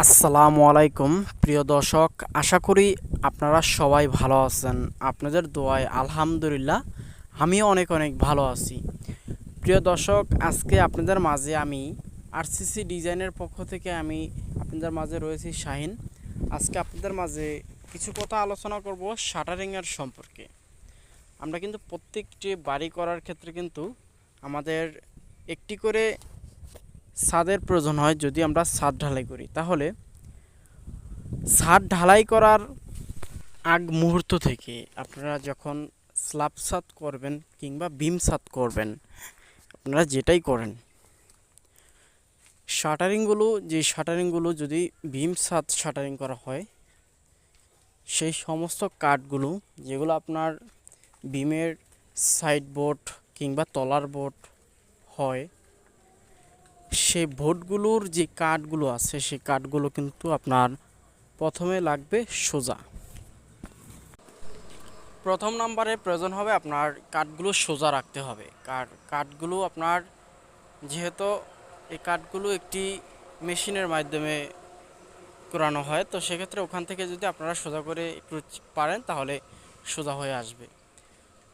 আসসালামু আলাইকুম। প্রিয় দর্শক, আশা করি আপনারা সবাই ভালো আছেন। আপনাদের দোয়ায় আলহামদুলিল্লাহ, আমিও অনেক অনেক ভালো আছি। প্রিয় দর্শক, আজকে আপনাদের মাঝে আমি আরসিসি ডিজাইনের পক্ষ থেকে আমি আপনাদের মাঝে রয়েছি শাহিন। আজকে আপনাদের মাঝে কিছু কথা আলোচনা করব শাটারিংয়ের সম্পর্কে। আমরা কিন্তু প্রত্যেকটি বাড়ি করার ক্ষেত্রে কিন্তু আমাদের একটি করে ছাদের প্রয়োজন হয় যদি আমরা ছাদ ঢালাই করি। তাহলে ছাদ ঢালাই করার আগ মুহূর্ত থেকে আপনারা যখন স্ল্যাব ছাদ করবেন কিংবা বিম ছাদ করবেন, আপনারা যেটাই করেন, শাটারিংগুলো, যে শাটারিংগুলো যদি বিম ছাদ শাটারিং করা হয়, সেই সমস্ত কাঠগুলো যেগুলো আপনার বিমের সাইড বোর্ড কিংবা তলার বোর্ড হয় সেই বোর্ডগুলোর যে কাঠগুলো আছে সেই কাঠগুলো কিন্তু আপনার প্রথমে লাগবে সোজা। প্রথম নাম্বারে প্রয়োজন হবে আপনার কাঠগুলো সোজা রাখতে হবে। কার, কাঠগুলো আপনার যেহেতু এই কাঠগুলো একটি মেশিনের মাধ্যমে করানো হয়, তো সেক্ষেত্রে ওখান থেকে যদি আপনারা সোজা করে একটু পারেন, তাহলে সোজা হয়ে আসবে।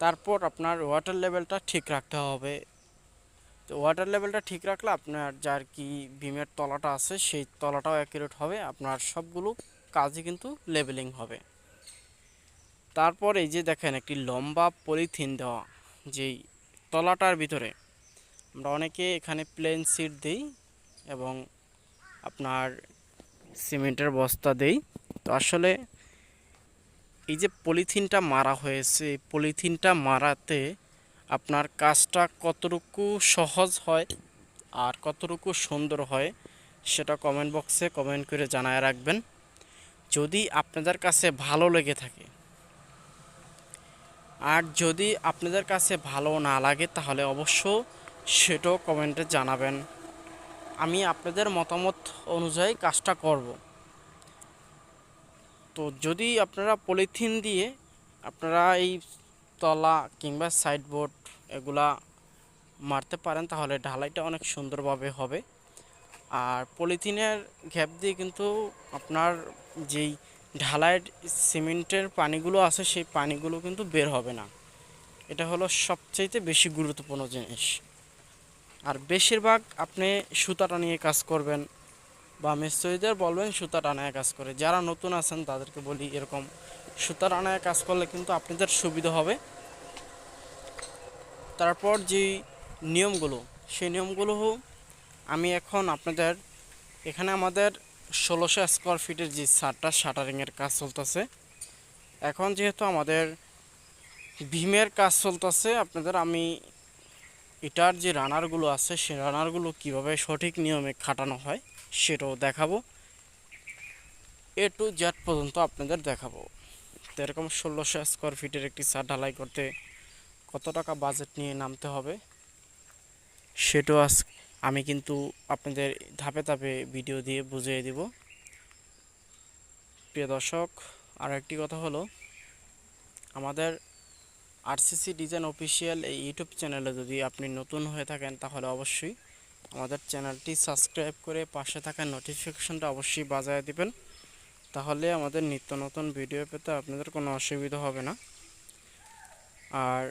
তারপর আপনার ওয়াটার লেভেলটা ঠিক রাখতে হবে। তো ওয়াটার লেভেলটা ঠিক রাখলে আপনার যার কি বিমের তলাটা আছে, সেই তলাটাও অ্যাকুরেট হবে। আপনার সবগুলো কাজই কিন্তু লেভেলিং হবে। তারপর এই যে দেখেন, একটি লম্বা পলিথিন দেওয়া, যেই তলাটার ভিতরে আমরা অনেকে এখানে প্লেন সিট দিই এবং আপনার সিমেন্টের বস্তা দেই। তো আসলে এই যে পলিথিনটা মারা হয়েছে পলিথিনটা মারাতে আপনার কাজটা কতটুকু সহজ হয় আর কতটুকু সুন্দর হয় সেটা কমেন্ট বক্সে কমেন্ট করে জানায় রাখবেন। যদি আপনাদের কাছে ভালো লেগে থাকে আর যদি আপনাদের কাছে ভালো না লাগে তাহলে অবশ্য সেটাও কমেন্টে জানাবেন। আমি আপনাদের মতামত অনুযায়ী কাজটা করব। তো যদি আপনারা পলিথিন দিয়ে আপনারা এই তলা কিংবা সাইড বোর্ড এগুলা মারতে পারেন, তাহলে ঢালাইটা অনেক সুন্দরভাবে হবে। আর পলিথিনের ঘ্যাপ দিয়ে কিন্তু আপনার যেই ঢালাইয়ের সিমেন্টের পানিগুলো আছে, সেই পানিগুলো কিন্তু বের হবে না। এটা হলো সবচাইতে বেশি গুরুত্বপূর্ণ জিনিস। আর বেশিরভাগ আপনি সুতাটা নিয়ে কাজ করবেন বা মিস্ত্রিদের বলবেন, সুতা টানায় কাজ করে। যারা নতুন আছেন, তাদেরকে বলি এরকম সুতা টানায় কাজ করলে কিন্তু আপনাদের সুবিধা হবে। তারপর যে নিয়মগুলো, সেই নিয়মগুলো আমি এখন আপনাদের, এখানে আমাদের ষোলোশো স্কোয়ার ফিটের যে সারটা, শাটারিংয়ের কাজ চলতেছে। এখন যেহেতু আমাদের ভীমের কাজ চলতেছে, আপনাদের আমি এটার যে রানারগুলো আছে, সেই রানারগুলো কীভাবে সঠিক নিয়মে খাটানো হয় সেটাও দেখাবো। এ টু জেড পর্যন্ত আপনাদের দেখাবো। তো এরকম ষোলোশো স্কোয়ার ফিটের একটি সার ঢালাই করতে কত টাকা বাজেট নিয়ে নামতে হবে? সেটাও আজ আমি কিন্তু আপনাদের ধাপে ধাপে ভিডিও দিয়ে বুঝিয়ে দিব। প্রিয় দর্শক আর একটি কথা হলো, আমাদের আরসিসি ডিজাইন অফিসিয়াল এই ইউটিউব চ্যানেলে যদি আপনি নতুন হয়ে থাকেন, তাহলে অবশ্যই আমাদের চ্যানেলটি সাবস্ক্রাইব করে পাশে থাকা নোটিফিকেশনটা অবশ্যই বাজায় দিবেন। তাহলে আমাদের নিত্য নতুন ভিডিও পেতে আপনাদের কোনো অসুবিধা হবে না। আর